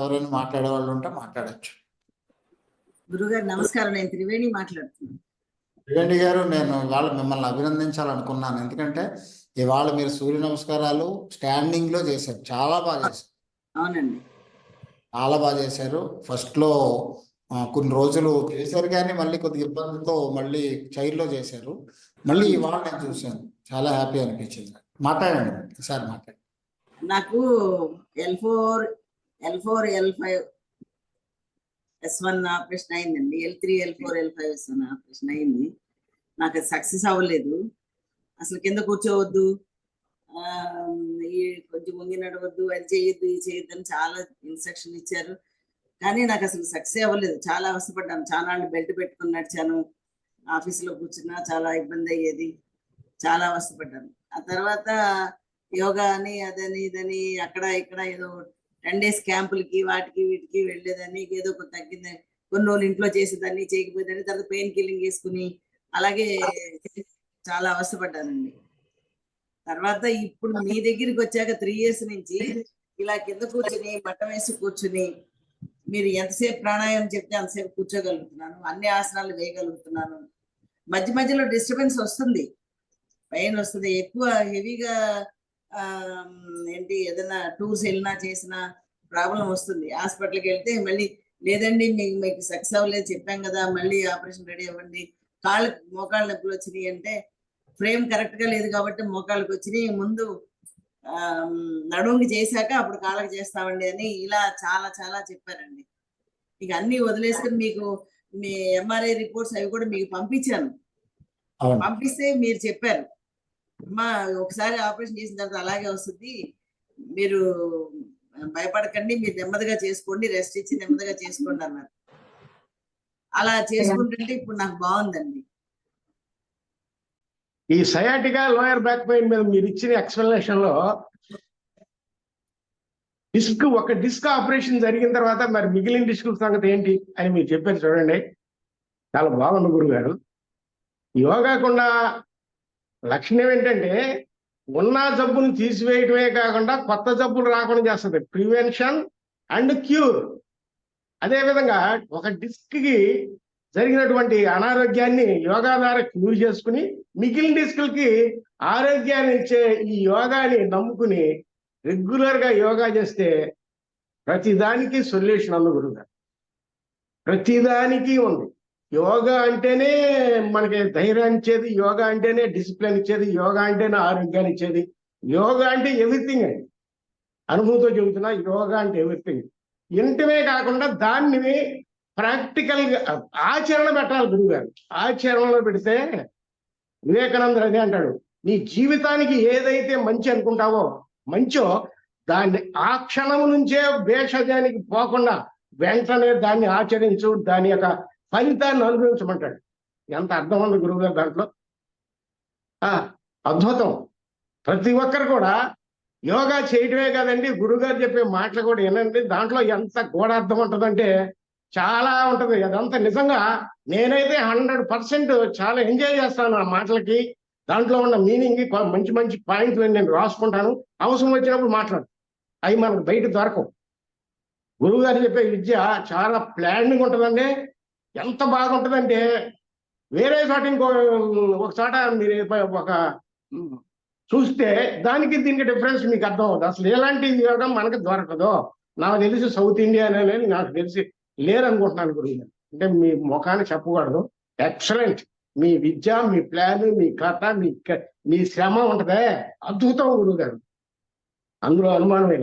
ఎవరైనా మాట్లాడే వాళ్ళు ఉంటే మాట్లాడచ్చు. గురుగారు నమస్కారం. నేను త్రివేణి మాట్లాడుతున్నాను. త్రివేణి గారు నేను ఇవాళ మిమ్మల్ని అభినందించాలనుకున్నాను. ఎందుకంటే ఇవాళ మీరు సూర్య నమస్కారాలు స్టాండింగ్లో చేశారు. చాలా బాగా చేశారు. అవునండి. చాలా బాగా చేశారు. ఫస్ట్లో కొన్ని రోజులు చేశారు కానీ మళ్ళీ కొద్ది ఇబ్బందితో మళ్ళీ చైర్లో చేశారు. మళ్ళీ ఇవాళ నేను చూశాను. చాలా హ్యాపీ అనిపించింది. మాట్లాడండి. ఈసారి మాట్లాడండి. నాకు L four L four L five S one operation అయిందండి. L three L four L five S one operation అయింది. నాకు అది సక్సెస్ అవ్వలేదు. అసలు కింద కూర్చోవద్దు. ఆ, ఈ కొంచెం ముంగి నడవద్దు అది చేయొద్దు ఇది చేయొద్దు అని చాలా ఇన్స్ట్రక్షన్ ఇచ్చారు. కానీ నాకు అసలు సక్సెస్ అవ్వలేదు. చాలా అవసరపడ్డాను చాలా బెల్ట్ పెట్టుకుని నడిచాను. ఆఫీస్లో కూర్చున్నా చాలా ఇబ్బంది అయ్యేది. చాలా అవసరపడ్డాను ఆ తర్వాత యోగా అని అదని ఇదని అక్కడ ఇక్కడ ఏదో టెన్ డేస్ క్యాంపులకి వాటికి వీటికి వెళ్ళేదాన్ని. ఏదో కొంత తగ్గింది కొన్ని రోజులు ఇంట్లో చేసేదాన్ని చేయకపోయేదాన్ని తర్వాత పెయిన్ కిల్లింగ్ వేసుకుని అలాగే చాలా అవస్థపడ్డానండి. తర్వాత ఇప్పుడు మీ దగ్గరికి వచ్చాక త్రీ ఇయర్స్ నుంచి ఇలా కింద కూర్చుని బట్ట వేసి కూర్చుని మీరు ఎంతసేపు ప్రాణాయామం చెప్తే అంతసేపు కూర్చోగలుగుతున్నాను అన్ని ఆసనాలు వేయగలుగుతున్నాను. మధ్య మధ్యలో డిస్టర్బెన్స్ వస్తుంది. పెయిన్ వస్తుంది. ఎక్కువ హెవీగా ఏంటి ఏదైనా టూర్స్ వెళ్ళినా చేసినా ప్రాబ్లం వస్తుంది. హాస్పిటల్కి వెళ్తే మళ్ళీ లేదండి మీకు మీకు సక్సెస్ అవ్వలేదు చెప్పాం కదా మళ్ళీ ఆపరేషన్ రెడీ అవ్వండి. కాళ్ళు మోకాళ్ళ నొప్పులు వచ్చినాయి అంటే ఫ్రేమ్ కరెక్ట్గా లేదు కాబట్టి మోకాళ్ళకి వచ్చినాయి. ముందు నడుముకి చేశాక అప్పుడు కాళ్ళకి చేస్తామండి అని ఇలా చాలా చాలా చెప్పారండి. ఇక అన్ని వదిలేసుకుని మీకు మీ ఎంఆర్ఐ రిపోర్ట్స్ అవి కూడా మీకు పంపించాను. పంపిస్తే మీరు చెప్పారు. అమ్మా ఒకసారి ఆపరేషన్ చేసిన తర్వాత అలాగే వస్తుంది. మీరు భయపడకండి మీరు నెమ్మదిగా చేసుకోండి రెస్ట్ ఇచ్చి నెమ్మదిగా చేసుకోండి అన్నారు. అలా చేసుకుంటుంటే ఇప్పుడు నాకు బాగుందండి. ఈ సయాటిగా లోయర్ బ్యాక్ పెయిన్ మీద మీరు ఇచ్చిన ఎక్స్ప్లెనేషన్లో డిస్క్ ఒక డిస్క్ ఆపరేషన్ జరిగిన తర్వాత మరి మిగిలిన డిస్క్ సంగతి ఏంటి అని మీరు చెప్పారు చూడండి. చాలా బాగుంది గురుగారు. యోగాకుండా లక్షణం ఏంటంటే ఉన్న జబ్బును తీసివేయటమే కాకుండా కొత్త జబ్బులు రాకుండా చేస్తుంది. Prevention and cure. అదేవిధంగా ఒక డిస్క్కి జరిగినటువంటి అనారోగ్యాన్ని యోగా ద్వారా క్యూర్ చేసుకుని మిగిలిన డిస్కులకి ఆరోగ్యాన్ని ఇచ్చే ఈ యోగాని నమ్ముకుని రెగ్యులర్గా యోగా చేస్తే ప్రతిదానికి సొల్యూషన్ ఉంది గురుగారు ప్రతిదానికి ఉంది. యోగా అంటేనే మనకి ధైర్యాన్ని ఇచ్చేది యోగా అంటేనే డిసిప్లిన్ ఇచ్చేది యోగా అంటేనే ఆరోగ్యాన్ని ఇచ్చేది. యోగా అంటే ఎవ్రీథింగ్ అండి. అనుభవంతో చెబుతున్నా యోగా అంటే ఎవ్రీథింగ్ ఇంటమే కాకుండా దాన్ని ప్రాక్టికల్గా ఆచరణ పెట్టాలి గురువు గారు ఆచరణలో పెడితే వివేకానంద అదే అంటాడు. నీ జీవితానికి ఏదైతే మంచి అనుకుంటావో మంచో దాన్ని ఆ క్షణం నుంచే భేషజానికి పోకుండా వెంటనే దాన్ని ఆచరించు. దాని యొక్క ఫలితాన్ని అనుభవించమంటాడు. ఎంత అర్థం ఉంది గురువు గారు దాంట్లో? ఆ అద్భుతం. ప్రతి ఒక్కరు కూడా యోగా చేయటమే కాదండి గురుగారు చెప్పే మాటలు కూడా వినండి. దాంట్లో ఎంత గోడార్థం ఉంటుందంటే చాలా ఉంటుంది. అదంతా నిజంగా నేనైతే హండ్రెడ్ పర్సెంట్ చాలా ఎంజాయ్ చేస్తాను ఆ మాటలకి. దాంట్లో ఉన్న మీనింగ్ మంచి మంచి పాయింట్లు నేను రాసుకుంటాను. అవసరం వచ్చినప్పుడు మాట్లాడు. అవి మనకు బయట దొరకవు. గురువు గారు చెప్పే విద్య చాలా ప్లానింగ్ ఉంటుందండి. ఎంత బాగుంటుందంటే వేరే చోట ఇంకో ఒక చోట మీరు ఒక చూస్తే దానికి దీనికి డిఫరెన్స్ మీకు అర్థం అవుతుంది అసలు ఎలాంటి యోగం మనకు దొరకదు. నాకు తెలిసి సౌత్ ఇండియా అనేది నాకు తెలిసి లేరనుకుంటున్నాను గురువు అంటే మీ ముఖాన్ని చెప్పకూడదు. ఎక్సలెంట్. మీ విద్య మీ ప్లాన్ మీ కథ మీ క- మీ శ్రమ ఉంటదే. అద్భుతం గురువు గారు. అందులో అనుమానమే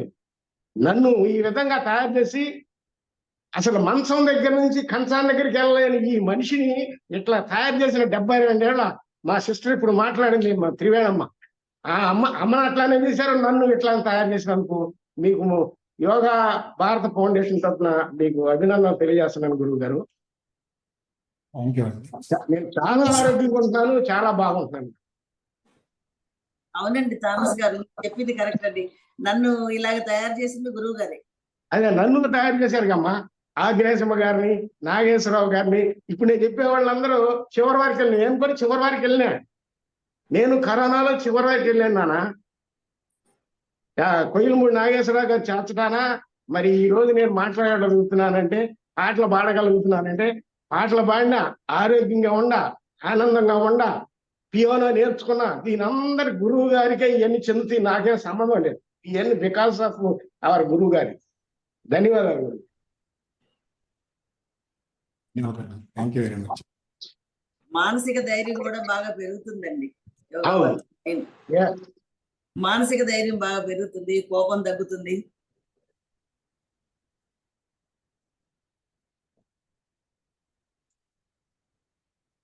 నన్ను ఈ విధంగా తయారు చేసి అసలు మంచం దగ్గర నుంచి కంచాన్ దగ్గరికి వెళ్ళలేని ఈ మనిషిని ఇట్లా తయారు చేసిన డెబ్బై రెండేళ్ళ మా సిస్టర్ ఇప్పుడు మాట్లాడింది మా త్రివేణమ్మ. ఆ అమ్మ అమ్మను అట్లానే చేశారు? నన్ను ఇట్లా తయారు చేసినందుకు మీకు యోగా భారత ఫౌండేషన్ తరఫున మీకు అభినందనలు తెలియజేస్తున్నాను గురువు గారు. నేను చాలా ఆరోగ్యంగా ఉంటున్నాను చాలా బాగుంటున్నాను అవునండి థామస్ గారు చెప్పింది కరెక్ట్ అండి. నన్ను ఇలాగ తయారు చేసింది గురువు గారే. అదే నన్ను తయారు చేశారు కమ్మా ఆగ్నేశమ్మ గారిని నాగేశ్వరరావు గారిని ఇప్పుడు నేను చెప్పే వాళ్ళందరూ చివరి వారికి వెళ్ళిన నేను కూడా చివరి వారికి వెళ్ళినా. నేను కరోనాలో చివరి వారికి వెళ్ళాను నానా కొయ్యలమూడి నాగేశ్వరరావు గారు చేర్చడానా? మరి ఈ రోజు నేను మాట్లాడగలుగుతున్నానంటే పాటలు పాడగలుగుతున్నానంటే పాటలు పాడినా ఆరోగ్యంగా ఉండా ఆనందంగా ఉండా పియోనో నేర్చుకున్నా దీని అందరి గురువు గారికే ఇవన్నీ చెందుతాయి నాకేం సంబంధం లేదు. ఇవన్నీ బికాస్ ఆఫ్ అవర్ గురువు గారి. ధన్యవాదాలు థ్యాంక్ యూ వెరీ మచ్ మానసిక ధైర్యం కూడా బాగా పెరుగుతుందండి. మానసిక ధైర్యం బాగా పెరుగుతుంది కోపం తగ్గుతుంది.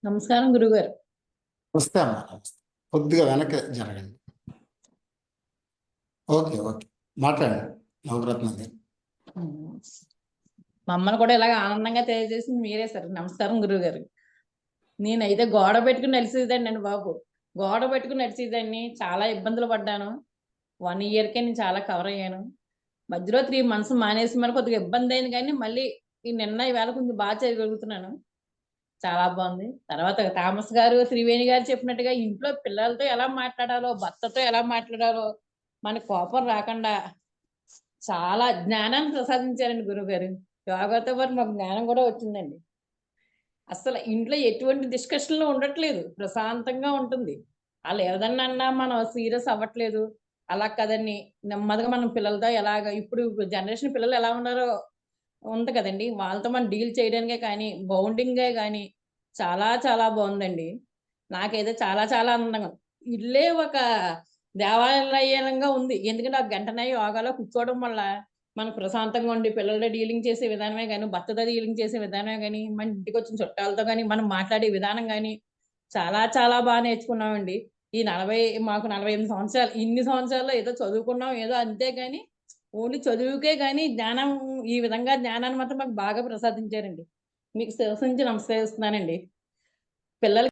నమస్కారం గురుగారు. వస్తే అమ్మా నమస్తే కొద్దిగా వెనక జరగండి. ఓకే ఓకే మాట్లాడండి. నవరత్న గారు మమ్మల్ని కూడా ఇలాగ ఆనందంగా తెలియజేసింది మీరే సార్. నమస్కారం గురువు గారు నేనైతే గోడ పెట్టుకుని నడిచేదాన్ని అండి బాబు. గోడ పెట్టుకుని నడిచేదాన్ని. చాలా ఇబ్బందులు పడ్డాను. వన్ ఇయర్కే నేను చాలా కవర్ అయ్యాను. మధ్యలో త్రీ మంత్స్ మానేసి మరి కొద్దిగా ఇబ్బంది అయింది కానీ మళ్ళీ ఈ నిన్న ఈవేళ కొంచెం బాగా చేయగలుగుతున్నాను. చాలా బాగుంది. తర్వాత థామస్ గారు త్రివేణి గారు చెప్పినట్టుగా ఇంట్లో పిల్లలతో ఎలా మాట్లాడాలో భర్తతో ఎలా మాట్లాడాలో మన కోపం రాకుండా చాలా జ్ఞానాన్ని ప్రసాదించారండి గురువు గారు యోగాతో పాటు మాకు జ్ఞానం కూడా వచ్చిందండి. అసలు ఇంట్లో ఎటువంటి డిస్కషన్లు ఉండట్లేదు. ప్రశాంతంగా ఉంటుంది. వాళ్ళు ఏదన్నా అన్నా మనం సీరియస్ అవ్వట్లేదు. అలా కదండి. నెమ్మదిగా మనం పిల్లలతో ఎలాగ ఇప్పుడు జనరేషన్ పిల్లలు ఎలా ఉన్నారో ఉంది కదండి. వాళ్ళతో మనం డీల్ చేయడానికే కానీ బౌండింగే కానీ చాలా చాలా బాగుందండి. నాకైతే చాలా చాలా ఆనందంగా ఇల్లే ఒక దేవాలయంగా ఉంది. ఎందుకంటే ఆ గంటనే యోగాలో కూర్చోవడం వల్ల మనకు ప్రశాంతంగా ఉండి పిల్లలతో డీలింగ్ చేసే విధానమే కానీ భర్తతో డీలింగ్ చేసే విధానమే కానీ మన ఇంటికి వచ్చిన చుట్టాలతో కానీ మనం మాట్లాడే విధానం కానీ చాలా చాలా బాగా నేర్చుకున్నామండి. ఈ నలభై మాకు నలభై ఎనిమిది సంవత్సరాలు ఇన్ని సంవత్సరాల్లో ఏదో చదువుకున్నాం ఏదో అంతే కానీ ఓన్లీ చదువుకే కానీ జ్ఞానం ఈ విధంగా జ్ఞానాన్ని మాత్రం మాకు బాగా ప్రసాదించారండి. మీకు శిరస్సు నమస్కరిస్తున్నానండి. పిల్లలకి